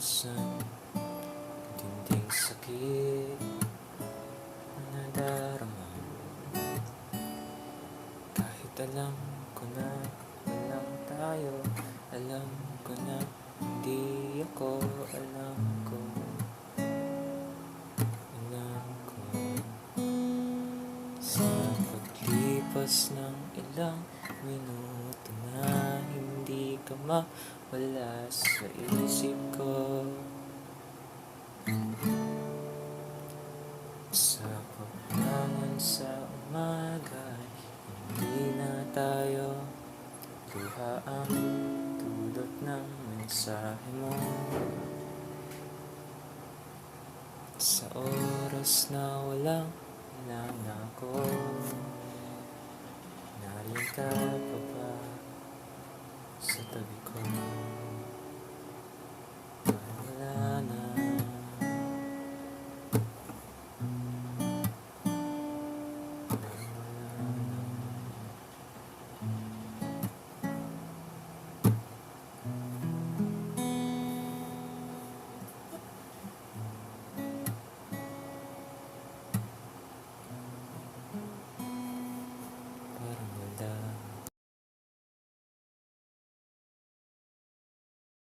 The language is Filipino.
maiwasan Tinding sakit na nadarama. Kahit alam ko na walang tayo Alam ko na hindi ako Alam ko. Alam ko Sa paglipas ng ilang minuto na Hindi ka mawala sa isip Sa pagbangon sa umaga Hindi na tayo Luha ang dulot ng mensahe mo. Sa oras na walang wala na ako Nariyan ka pa ba sa tabi ko